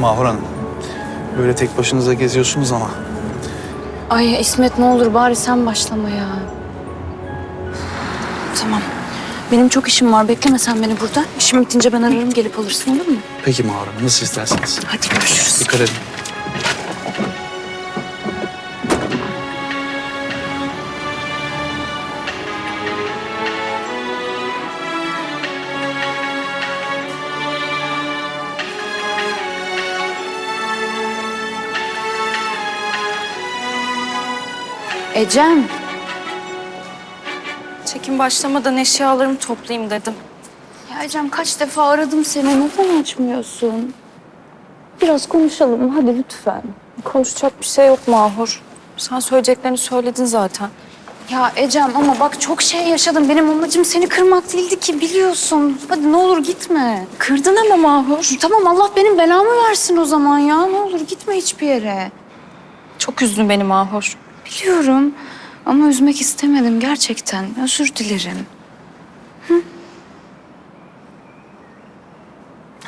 Mahur Hanım. Böyle tek başınıza geziyorsunuz ama. Ay İsmet ne olur bari sen başlama ya. Tamam. Benim çok işim var. Bekleme sen beni burada. İşim bitince ben ararım gelip alırsın olur mu? Peki Mahur Hanım nasıl isterseniz. Hadi görüşürüz. Dikkat edin. Ecem. Çekim başlamadan eşyalarımı toplayayım dedim. Ya Ecem kaç defa aradım seni. Neden açmıyorsun? Biraz konuşalım hadi lütfen. Konuşacak bir şey yok Mahur. Sen söyleyeceklerini söyledin zaten. Ya Ecem ama bak çok şey yaşadım. Benim amacım seni kırmak değildi ki biliyorsun. Hadi ne olur gitme. Kırdın ama Mahur. Tamam Allah benim belamı versin o zaman ya. Ne olur gitme hiçbir yere. Çok üzdün beni Mahur. Biliyorum ama üzmek istemedim gerçekten. Özür dilerim. Hı?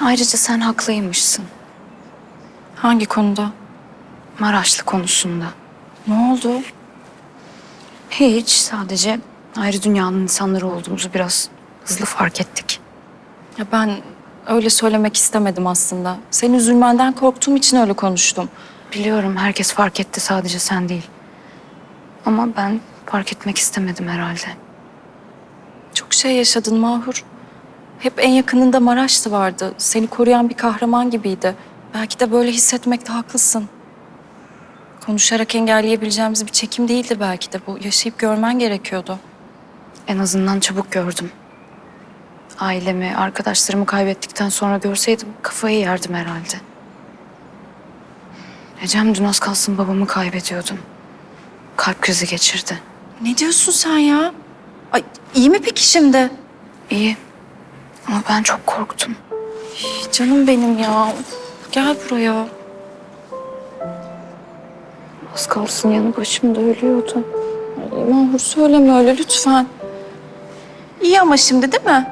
Ayrıca sen haklıymışsın. Hangi konuda? Maraşlı konusunda. Ne oldu? Hiç sadece ayrı dünyanın insanları olduğumuzu biraz hızlı fark ettik. Ya ben öyle söylemek istemedim aslında. Senin üzülmenden korktuğum için öyle konuştum. Biliyorum herkes fark etti sadece sen değil. Ama ben fark etmek istemedim herhalde. Çok şey yaşadın Mahur. Hep en yakınında Maraşlı vardı. Seni koruyan bir kahraman gibiydi. Belki de böyle hissetmekte haklısın. Konuşarak engelleyebileceğimiz bir çekim değildi belki de bu. Yaşayıp görmen gerekiyordu. En azından çabuk gördüm. Ailemi, arkadaşlarımı kaybettikten sonra görseydim kafayı yerdim herhalde. Ecem dün az kalsın babamı kaybediyordum. Kalp krizi geçirdi. Ne diyorsun sen ya? Ay iyi mi peki şimdi? İyi ama ben çok korktum. Canım benim ya. Gel buraya. Az kalsın yanı başımda ölüyordu. Ay, Mahur söyleme öyle lütfen. İyi ama şimdi değil mi?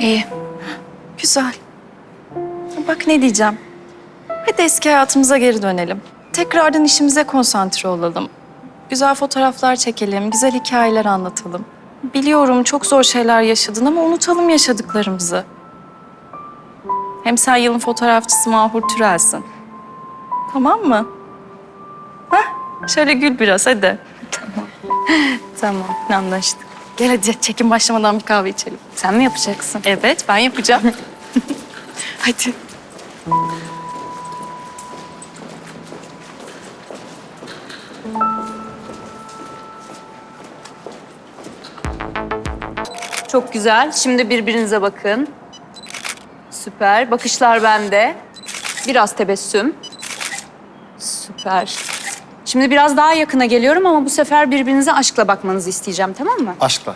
İyi. Güzel. Bak ne diyeceğim. Hadi eski hayatımıza geri dönelim. Tekrardan işimize konsantre olalım. Güzel fotoğraflar çekelim, güzel hikayeler anlatalım. Biliyorum çok zor şeyler yaşadın ama unutalım yaşadıklarımızı. Hem sen yılın fotoğrafçısı Mahur Türel'sin. Tamam mı? Hah, şöyle gül biraz hadi. Tamam. Anlaştık. Gel hadi çekim başlamadan bir kahve içelim. Sen mi yapacaksın? Evet, ben yapacağım. Hadi. Çok güzel. Şimdi birbirinize bakın. Süper. Bakışlar bende. Biraz tebessüm. Süper. Şimdi biraz daha yakına geliyorum ama bu sefer birbirinize aşkla bakmanızı isteyeceğim tamam mı? Aşkla.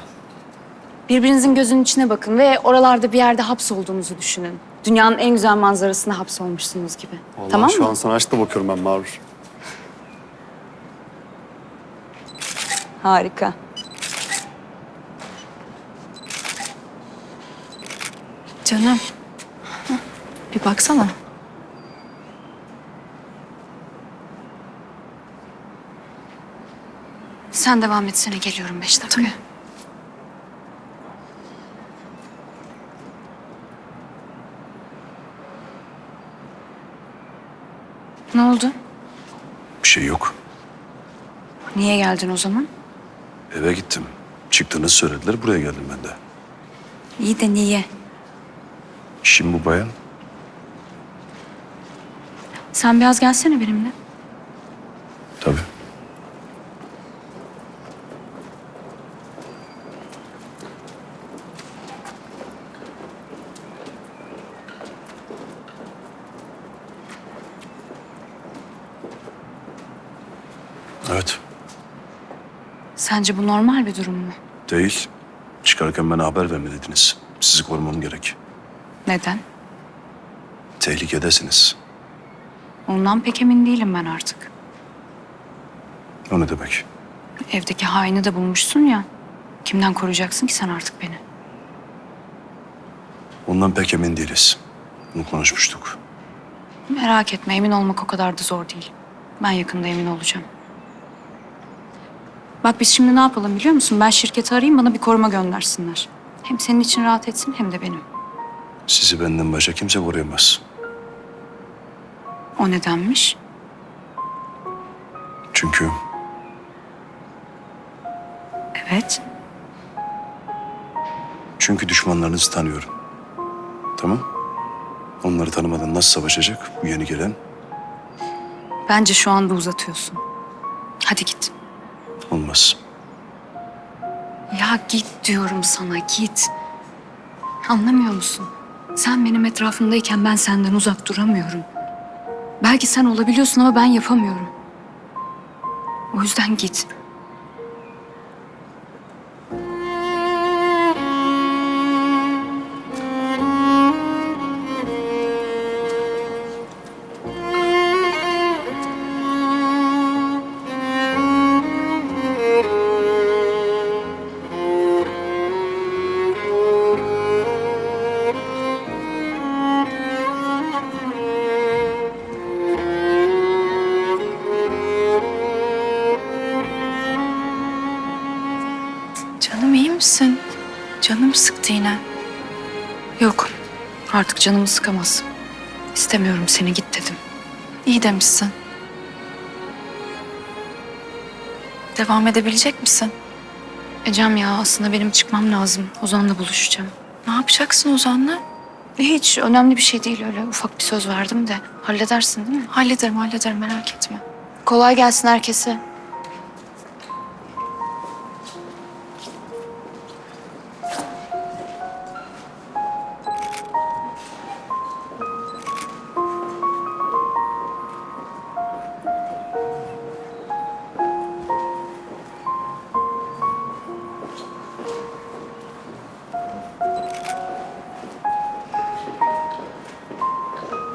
Birbirinizin gözünün içine bakın ve oralarda bir yerde hapsolduğunuzu düşünün. Dünyanın en güzel manzarasına hapsolmuşsunuz gibi. Vallahi tamam şu mı? an sana aşkla bakıyorum ben Mağrur. Harika. Canım. Bir baksana. Sen devam etsene geliyorum beş dakika. Ne oldu? Bir şey yok. Niye geldin o zaman? Eve gittim. Çıktığınızı söylediler. Buraya geldim ben de. İyi de niye? İşim bu bayan. Sen biraz gelsene benimle. Tabii. Evet. Sence bu normal bir durum mu? Değil. Çıkarken bana haber verme dediniz. Sizi korumam gerek. Neden? Tehlikedesiniz. Ondan pek emin değilim ben artık. O ne demek? Evdeki haini de bulmuşsun ya. Kimden koruyacaksın ki sen artık beni? Ondan pek emin değiliz. Bunu konuşmuştuk. Merak etme emin olmak o kadar da zor değil. Ben yakında emin olacağım. Bak biz şimdi ne yapalım biliyor musun? Ben şirketi arayayım bana bir koruma göndersinler. Hem senin için rahat etsin hem de benim. Sizi benden başka kimse koruyamaz. O nedenmiş? Çünkü Evet. çünkü düşmanlarınızı tanıyorum. Tamam? Onları tanımadan nasıl savaşacak bu yeni gelen? Bence şu anda uzatıyorsun. Hadi git. Olmaz. Ya git diyorum sana git. Anlamıyor musun? Sen benim etrafımdayken ben senden uzak duramıyorum. Belki sen olabiliyorsun ama ben yapamıyorum. O yüzden git. Yine. Yok artık canımı sıkamaz. İstemiyorum seni git dedim. İyi demişsin. Devam edebilecek misin? Ecem ya aslında benim çıkmam lazım. Ozan'la buluşacağım. Ne yapacaksın Ozan'la? Hiç önemli bir şey değil öyle. Ufak bir söz verdim de. Halledersin değil mi? Hallederim, hallederim merak etme. Kolay gelsin herkese.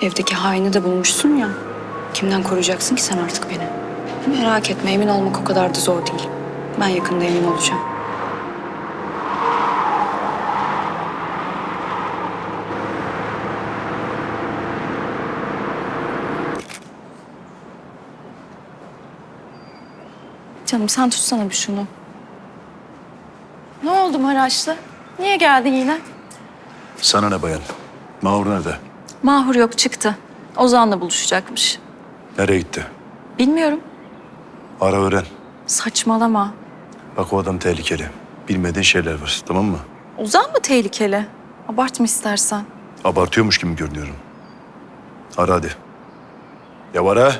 Evdeki haini de bulmuşsun ya. Kimden koruyacaksın ki sen artık beni? Merak etme emin olmak o kadar da zor değil. Ben yakında emin olacağım. Canım sen tutsana bir şunu. Ne oldu Maraşlı? Niye geldin yine? Sana ne bayan? Mahur nerede? Mahur yok çıktı. Ozan'la buluşacakmış. Nereye gitti? Bilmiyorum. Ara öğren. Saçmalama. Bak o adam tehlikeli. Bilmediğin şeyler var tamam mı? Ozan mı tehlikeli? Abartma istersen. Abartıyormuş gibi görünüyorum. Ara hadi. Ya ara.